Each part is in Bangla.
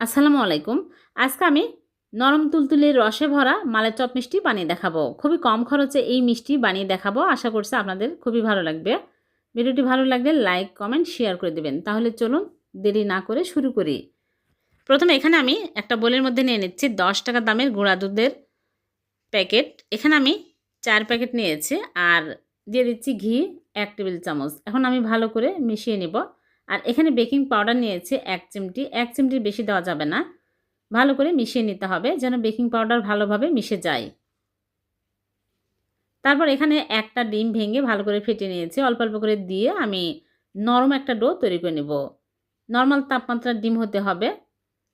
আসসালামু আলাইকুম। আজকে আমি নরম তুলতুলে রসে ভরা মালের চপ মিষ্টি বানিয়ে দেখাবো। খুবই কম খরচে এই মিষ্টি বানিয়ে দেখাবো। আশা করছি আপনাদের খুবই ভালো লাগবে। ভিডিওটি ভালো লাগলে লাইক, কমেন্ট, শেয়ার করে দেবেন। তাহলে চলুন দেরি না করে শুরু করি। প্রথমে এখানে আমি একটা বোলের মধ্যে নিয়ে নিচ্ছি দশ টাকা দামের গুঁড়া দুধের প্যাকেট। এখানে আমি চার প্যাকেট নিয়েছি। আর দিয়ে দিচ্ছি ঘি এক টেবিল চামচ। এখন আমি ভালো করে মিশিয়ে নিব। আর এখানে বেকিং পাউডার নিয়েছি এক চিমটি। এক চিমটির বেশি দেওয়া যাবে না। ভালো করে মিশিয়ে নিতে হবে যেন বেকিং পাউডার ভালোভাবে মিশে যায়। তারপর এখানে একটা ডিম ভেঙে ভালো করে ফেটে নিয়েছি। অল্প অল্প করে দিয়ে আমি নরম একটা ডো তৈরি করে নেব। নর্মাল তাপমাত্রার ডিম হতে হবে।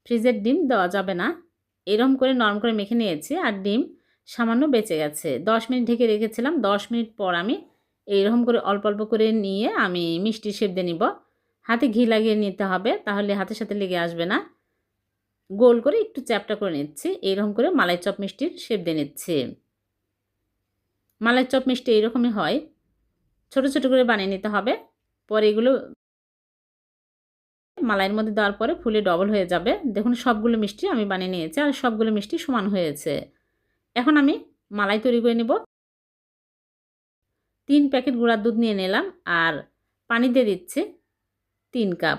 ফ্রিজের ডিম দেওয়া যাবে না। এরকম করে নরম করে মেখে নিয়েছি আর ডিম সামান্য বেঁচে গেছে। দশ মিনিট ঢেকে রেখেছিলাম। দশ মিনিট পর আমি এইরকম করে অল্প অল্প করে নিয়ে আমি মিষ্টি শেপ দিয়ে নিব। হাতে ঘি লাগিয়ে নিতে হবে, তাহলে হাতের সাথে লেগে আসবে না। গোল করে একটু চ্যাপটা করে নিচ্ছি এইরকম করে মালাই চপ মিষ্টির শেপ দিয়ে নিচ্ছি। মালাই চপ মিষ্টি এইরকমই হয়। ছোট ছোট করে বানিয়ে নিতে হবে, পরে এগুলো মালাইয়ের মধ্যে দেওয়ার পরে ফুলে ডবল হয়ে যাবে। দেখুন, সবগুলো মিষ্টি আমি বানিয়ে নিয়েছি আর সবগুলো মিষ্টি সমান হয়েছে। এখন আমি মালাই তৈরি করে নেব। তিন প্যাকেট গুঁড়ার দুধ নিয়ে নিলাম আর পানি দিয়ে দিচ্ছি। তিন কাপ।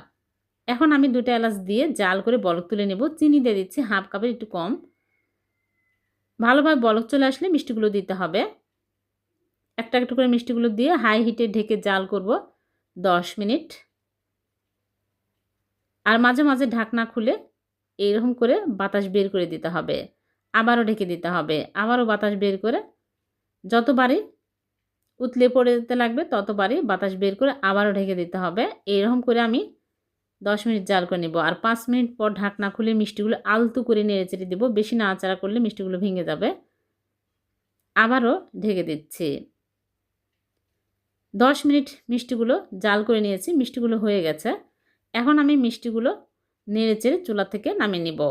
এখন আমি দুটো এলাচ দিয়ে জাল করে বলক তুলে নেব। চিনি দিয়ে দিচ্ছি হাফ কাপের একটু কম। ভালোভাবে বলক চলে আসলে মিষ্টিগুলো দিতে হবে। একটা একটু করে মিষ্টিগুলো দিয়ে হাই হিটে ঢেকে জাল করব দশ মিনিট। আর মাঝে মাঝে ঢাকনা খুলে এইরকম করে বাতাস বের করে দিতে হবে। আবারও ঢেকে দিতে হবে। আবারও বাতাস বের করে যতবারই উতলে পড়ে যেতে লাগবে ততবারই বাতাস বের করে আবারও ঢেকে দিতে হবে। এইরকম করে আমি দশ মিনিট জাল করে নেব। আর পাঁচ মিনিট পর ঢাকনা খুলে মিষ্টিগুলো আলতু করে নেড়ে চেড়ে দেবো। বেশি নাড়াচাড়া করলে মিষ্টিগুলো ভেঙে যাবে। আবারও ঢেকে দিচ্ছি। দশ মিনিট মিষ্টিগুলো জাল করে নিয়েছি। মিষ্টিগুলো হয়ে গেছে। এখন আমি মিষ্টিগুলো নেড়ে চেড়ে চুলা থেকে নামিয়ে নিব।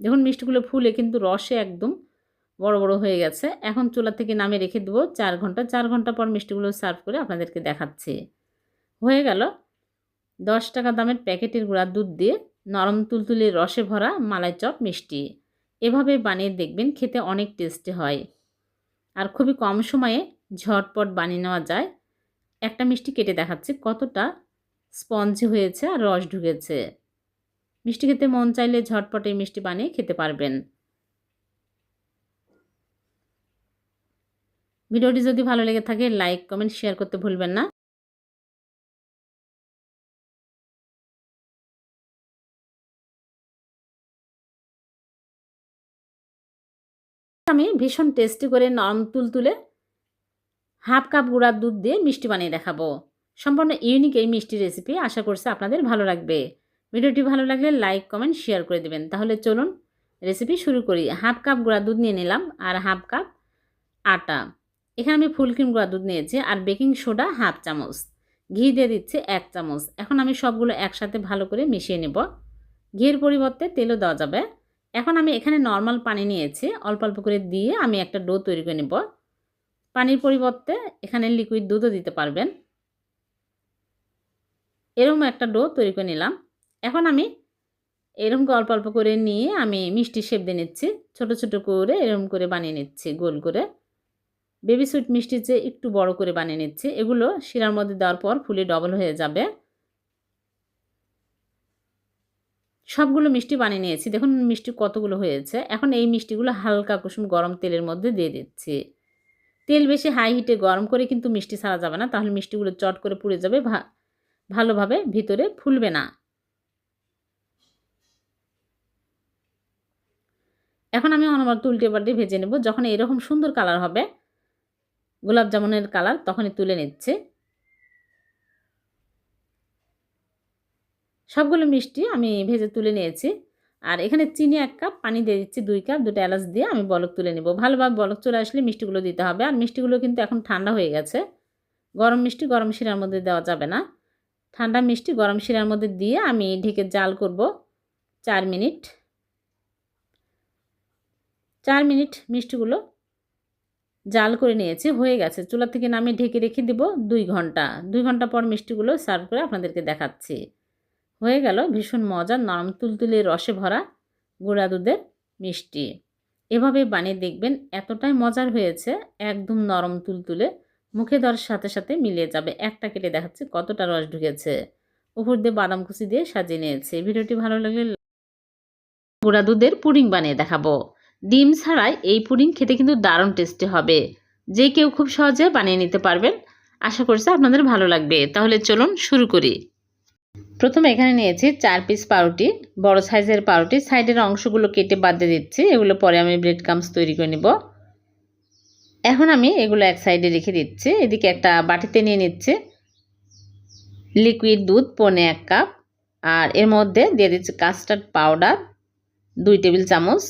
দেখুন মিষ্টিগুলো ফুলে কিন্তু রসে একদম বড় বড় হয়ে গেছে। এখন চুলা থেকে নামে রেখে দেবো চার ঘণ্টা। চার ঘণ্টা পর মিষ্টিগুলো সার্ভ করে আপনাদেরকে দেখাচ্ছি। হয়ে গেল। দশ টাকা দামের প্যাকেটের গুঁড়া দুধ দিয়ে নরম তুলতুলে রসে ভরা মালাই চপ মিষ্টি। এভাবে বানিয়ে দেখবেন খেতে অনেক টেস্টি হয়। আর খুবই কম সময়ে ঝটপট বানিয়ে নেওয়া যায়। একটা মিষ্টি কেটে দেখাচ্ছি কতটা স্পঞ্জি হয়েছে আর রস ঢুকেছে। মিষ্টি খেতে মন চাইলে ঝটপট এই মিষ্টি বানিয়ে খেতে পারবেন। ভিডিওটি যদি ভালো লেগে থাকে লাইক কমেন্ট শেয়ার করতে ভুলবেন না। আমি ভীষণ টেস্টি করে নরম তুলতুলে হাফ কাপ গুঁড়ার দুধ দিয়ে মিষ্টি বানিয়ে দেখাবো। সম্পূর্ণ ইউনিক এই মিষ্টি রেসিপি আশা করছি আপনাদের ভালো লাগবে। ভিডিওটি ভালো লাগলে লাইক কমেন্ট শেয়ার করে দেবেন। তাহলে চলুন রেসিপি শুরু করি। হাফ কাপ গুঁড়া দুধ নিয়ে নিলাম আর হাফ কাপ আটা। এখানে আমি ফুল ক্রিম গুঁড়া দুধ নিয়েছি আর বেকিং সোডা হাফ চামচ। ঘি দিয়ে দিচ্ছি এক চামচ। এখন আমি সবগুলো একসাথে ভালো করে মিশিয়ে নেব। ঘির পরিবর্তে তেলও দেওয়া যাবে। এখন আমি এখানে নর্মাল পানি নিয়েছি। অল্প অল্প করে দিয়ে আমি একটা ডো তৈরি করে নেব। পানির পরিবর্তে এখানে লিকুইড দুধও দিতে পারবেন। এরকম একটা ডো তৈরি করে নিলাম। এখন আমি এরকম অল্প অল্প করে নিয়ে আমি মিষ্টি শেপ দিয়ে নিচ্ছি। ছোটো ছোটো করে এরকম করে বানিয়ে নিচ্ছি গোল করে। বেবি সুইট মিষ্টির চেয়ে একটু বড় করে বানিয়ে নিচ্ছি, এগুলো শিরার মধ্যে দেওয়ার পর ফুলে ডবল হয়ে যাবে। সবগুলো মিষ্টি বানিয়ে নিয়েছি। দেখুন মিষ্টি কতগুলো হয়েছে। এখন এই মিষ্টিগুলো হালকা কুসুম গরম তেলের মধ্যে দিয়ে দিচ্ছি। তেল বেশি হাই হিটে গরম করে কিন্তু মিষ্টি ছাড়া যাবে না, তাহলে মিষ্টিগুলো চট করে পুড়ে যাবে ভালোভাবে ভিতরে ফুলবে না। এখন আমি অনবরত উল্টে পাল্টে ভেজে নেব, যখন এরকম সুন্দর কালার হবে গোলাপ জামুনের কালার তখনই তুলে নিচ্ছে। সবগুলো মিষ্টি আমি ভেজে তুলে নিয়েছি। আর এখানে চিনি এক কাপ, পানি দিয়ে দিচ্ছি দুই কাপ, দুটো এলাচ দিয়ে আমি বলক তুলে নেব। ভালোভাবে বলক চলে আসলে মিষ্টিগুলো দিতে হবে। আর মিষ্টিগুলো কিন্তু এখন ঠান্ডা হয়ে গেছে। গরম মিষ্টি গরম শিরার মধ্যে দেওয়া যাবে না। ঠান্ডা মিষ্টি গরম শিরার মধ্যে দিয়ে আমি ঢেকে জাল করব চার মিনিট। চার মিনিট মিষ্টিগুলো জাল করে নিয়েছি, হয়ে গেছে। চুলা থেকে নামিয়ে ঢেকে রেখে দেব দুই ঘণ্টা। দুই ঘণ্টা পর মিষ্টিগুলো সার্ভ করে আপনাদেরকে দেখাচ্ছি। হয়ে গেল ভীষণ মজার নরম তুলতুলে রসে ভরা গুঁড়া দুধের মিষ্টি। এভাবে বানিয়ে দেখবেন এতটাই মজার হয়েছে, একদম নরম তুলতুলে। মুখে দেওয়ার সাথে সাথে মিলিয়ে যাবে। একটা কেটে দেখাচ্ছে কতটা রস ঢুকেছে। উপর দিয়ে বাদাম কুচি দিয়ে সাজিয়ে নিয়েছে। ভিডিওটি ভালো লাগলে গুঁড়া দুধের পুডিং বানিয়ে দেখাবো। ডিম ছাড়াই এই পুডিং খেতে কিন্তু দারুণ টেস্টি হবে। যে কেউ খুব সহজে বানিয়ে নিতে পারবেন। আশা করছি আপনাদের ভালো লাগবে। তাহলে চলুন শুরু করি। প্রথমে এখানে নিয়েছি চার পিস পাউরুটি। বড় সাইজের পাউরুটি। সাইডের অংশগুলো কেটে বাদ দিয়ে দিচ্ছি। এগুলো পরে আমি ব্রেড কামস তৈরি করে নিব। এখন আমি এগুলো এক সাইডে রেখে দিচ্ছি। এদিকে একটা বাটিতে নিয়ে নিচ্ছি। লিকুইড দুধ, পনে এক কাপ আর এর মধ্যে দিয়ে দিচ্ছি কাস্টার্ড পাউডার দুই টেবিল চামচ।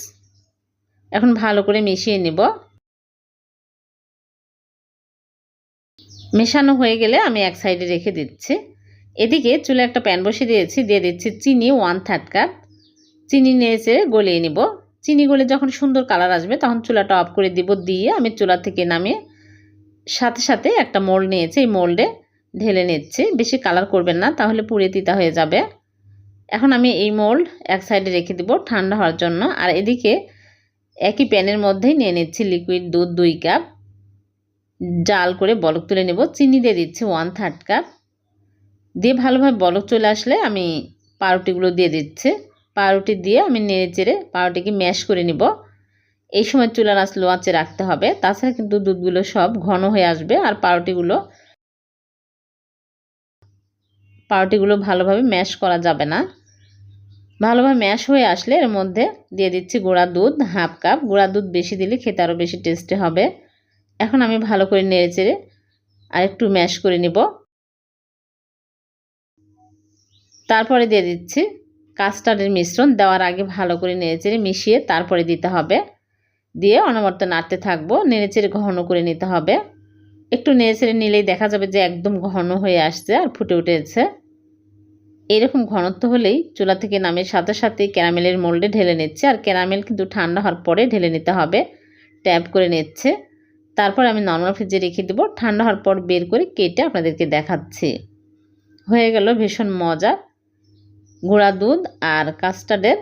এখন ভালো করে মিশিয়ে নেব। মেশানো হয়ে গেলে আমি এক সাইডে রেখে দিচ্ছি। এদিকে চুলে একটা প্যান বসিয়ে দিয়েছি, দিয়ে দিচ্ছি চিনি ওয়ান থার্ড কাপ। চিনি নিয়েছে গলিয়ে নিব। চিনি গলে যখন সুন্দর কালার আসবে তখন চুলাটা অফ করে দিব, দিয়ে আমি চুলা থেকে নামিয়ে সাথে সাথে একটা মোল্ড নিয়েছি। এই মোল্ডে ঢেলে নিচ্ছি। বেশি কালার করবেন না, তাহলে পুড়ে তিতা হয়ে যাবে। এখন আমি এই মোল্ড এক সাইডে রেখে দিব ঠান্ডা হওয়ার জন্য। আর এদিকে একই প্যানের মধ্যেই নিয়ে নিচ্ছি লিকুইড দুধ দুই কাপ জাল করে বলক তুলে নেব। চিনি দিয়ে দিচ্ছি ওয়ান থার্ড কাপ দিয়ে ভালোভাবে বলক চলে আসলে আমি পাউরুটিগুলো দিয়ে দিচ্ছি। পাউরুটি দিয়ে আমি নেড়ে চেড়ে পাউরুটিকে ম্যাশ করে নিব। এই সময় চুলার আঁচ লো রাখতে হবে। তাছাড়া কিন্তু দুধগুলো সব ঘন হয়ে আসবে আর পাউরুটিগুলো পাউরুটিগুলো ভালোভাবে ম্যাশ করা যাবে না। ভালোভাবে ম্যাশ হয়ে আসলে এর মধ্যে দিয়ে দিচ্ছি গুঁড়া দুধ, হাফ কাপ। গুঁড়া দুধ বেশি দিলে খেতে আরও বেশি টেস্টি হবে। এখন আমি ভালো করে নেড়ে চেড়ে আর একটু ম্যাশ করে নিব। তারপরে দিয়ে দিচ্ছি কাস্টার্ডের মিশ্রণ। দেওয়ার আগে ভালো করে নেড়েচেড়ে মিশিয়ে তারপরে দিতে হবে। দিয়ে অনবর্ত নাড়তে থাকব। নেড়েচেড়ে ঘন করে নিতে হবে। একটু নেড়েচেড়ে নিলেই দেখা যাবে যে একদম ঘন হয়ে আসছে আর ফুটে উঠেছে। এরকম ঘনত্ব হলেই চুলা থেকে নামের সাথে সাথে ক্যারামেলের মোল্ডে ঢেলে নিচ্ছে আর ক্যারামেল কিন্তু ঠান্ডা হওয়ার পরে ঢেলে নিতে হবে। ট্যাপ করে নিচ্ছে। তারপর আমি নর্মাল ফ্রিজে রেখে দেবো। ঠান্ডা হওয়ার পর বের করে কেটে আপনাদেরকে দেখাচ্ছি। হয়ে গেল ভীষণ মজা গুঁড়া দুধ আর কাস্টার্ডের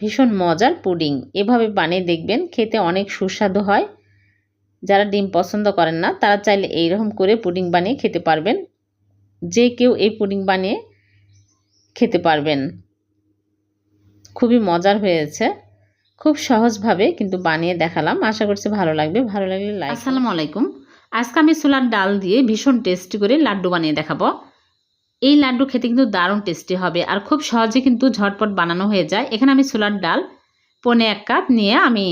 ভীষণ মজার পুডিং। এভাবে বানিয়ে দেখবেন, খেতে অনেক সুস্বাদু হয়। যারা ডিম পছন্দ করেন না, তারা চাইলে এইরকম করে পুডিং বানিয়ে খেতে পারবেন। যে কেউ এই পুডিং বানিয়ে খেতে পারবেন। খুবই মজার হয়েছে। খুব সহজভাবে কিন্তু বানিয়ে দেখালাম। আশা করছি ভালো লাগবে। ভালো লাগলে লাইক আসসালামু আলাইকুম। আজকে আমি ছোলার ডাল দিয়ে ভীষণ টেস্টি করে লাড্ডু বানিয়ে দেখাবো। এই লাড্ডু খেতে কিন্তু দারুণ টেস্টি হবে আর খুব সহজে কিন্তু ঝটপট বানানো হয়ে যায়। এখানে আমি ছোলার ডাল পনে এক কাপ নিয়ে আমি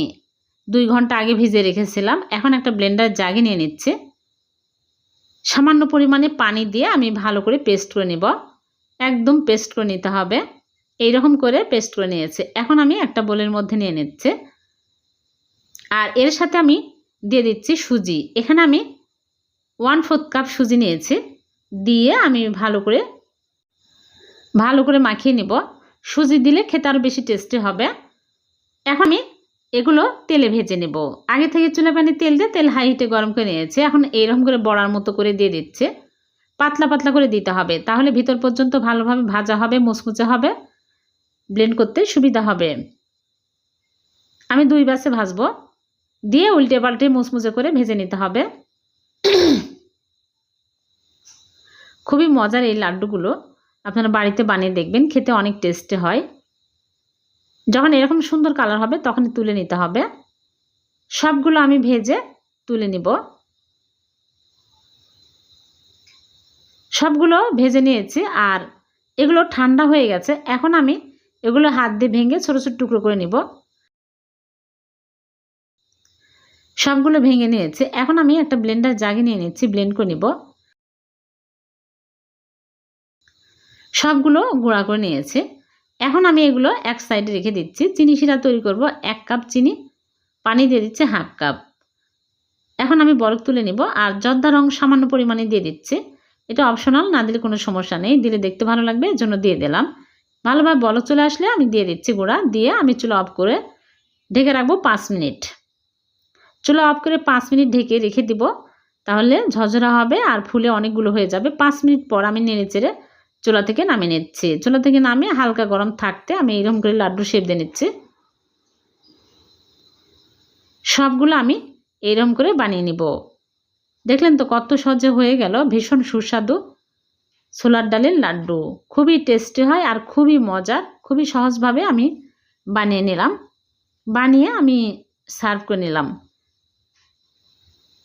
দুই ঘণ্টা আগে ভিজে রেখেছিলাম। এখন একটা ব্লেন্ডার জাগে নিয়ে নিচ্ছে। সামান্য পরিমাণে পানি দিয়ে আমি ভালো করে পেস্ট করে নেব। একদম পেস্ট করে নিতে হবে। এই রকম করে পেস্ট করে নিয়েছে। এখন আমি একটা বোলের মধ্যে নিয়ে নিচ্ছে। আর এর সাথে আমি দিয়ে দিচ্ছি সুজি। এখানে আমি ওয়ান ফোর্থ কাপ সুজি নিয়েছি। দিয়ে আমি ভালো করে ভালো করে মাখিয়ে নিব। সুজি দিলে খেতে আরও বেশি টেস্টি হবে। এখন আমি এগুলো তেলে ভেজে নেব। আগে থেকে চুলা প্যানে তেল দিয়ে তেল হাই হিটে গরম করে নিয়েছে। এখন এইরকম করে বড়ার মতো করে দিয়ে দিচ্ছে। পাতলা পাতলা করে দিতে হবে। তাহলে ভিতর পর্যন্ত ভালোভাবে ভাজা হবে, মুচমুচে হবে ব্লেন্ড করতে সুবিধা হবে। আমি দুই বাসে ভাজবো। দিয়ে উল্টে পাল্টে মুচমুচে করে ভেজে নিতে হবে। খুবই মজার এই লাড্ডুগুলো আপনারা বাড়িতে বানিয়ে দেখবেন, খেতে অনেক টেস্টে হয়। যখন এরকম সুন্দর কালার হবে, তখনই তুলে নিতে হবে। সবগুলো আমি ভেজে তুলে নিব। সবগুলো ভেজে নিয়েছি আর এগুলো ঠান্ডা হয়ে গেছে। এখন আমি এগুলো হাত দিয়ে ভেঙে ছোটো ছোটো টুকরো করে নিব। সবগুলো ভেঙে নিয়েছি। এখন আমি একটা ব্লেন্ডার জাগে নিয়ে নিচ্ছি, ব্লেন্ড করে নিব। সবগুলো গুঁড়া করে নিয়েছি। এখন আমি এগুলো এক সাইডে রেখে দিচ্ছি। চিনি শিরা তৈরি করব, এক কাপ চিনি, পানি দিয়ে দিচ্ছি হাফ কাপ। এখন আমি বরফ তুলে নিব আর জর্দা রং সামান্য পরিমাণে দিয়ে দিচ্ছি। এটা অপশনাল না দিলে কোনো সমস্যা নেই। দিলে দেখতে ভালো লাগবে এর জন্য দিয়ে দিলাম। ভালোভাবে বলক চলে আসলে আমি দিয়ে দিচ্ছি গুঁড়া। দিয়ে আমি চুলা অফ করে ঢেকে রাখব পাঁচ মিনিট। চুলা অফ করে পাঁচ মিনিট ঢেকে রেখে দিব। তাহলে ঝরঝরা হবে আর ফুলে অনেকগুলো হয়ে যাবে। পাঁচ মিনিট পর আমি নেড়ে চেড়ে চুলা থেকে নামিয়ে নিচ্ছি। চুলা থেকে নামিয়ে হালকা গরম থাকতে আমি এরকম করে লাড্ডু শেপ দিয়ে নিচ্ছি। সবগুলো আমি এরকম করে বানিয়ে নিব। দেখলেন তো কত সহজে হয়ে গেল, ভীষণ সুস্বাদু। ছোলার ডালের লাড্ডু, খুবই টেস্টি হয় আর খুবই মজার, খুবই সহজভাবে আমি বানিয়ে নিলাম। বানিয়ে আমি সার্ভ করে নিলাম।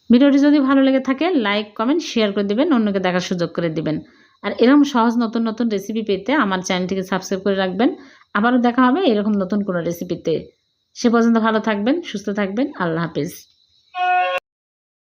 ভিডিওটি যদি ভালো লেগে থাকে লাইক কমেন্ট শেয়ার করে দেবেন, অন্যকে দেখার সুযোগ করে দিবেন। আর এরকম সহজ নতুন নতুন রেসিপি পেতে আমার চ্যানেলটিকে সাবস্ক্রাইব করে রাখবেন। আবারও দেখা হবে এরকম নতুন কোনো রেসিপিতে সে পর্যন্ত ভালো থাকবেন, সুস্থ থাকবেন, আল্লাহ হাফিজ।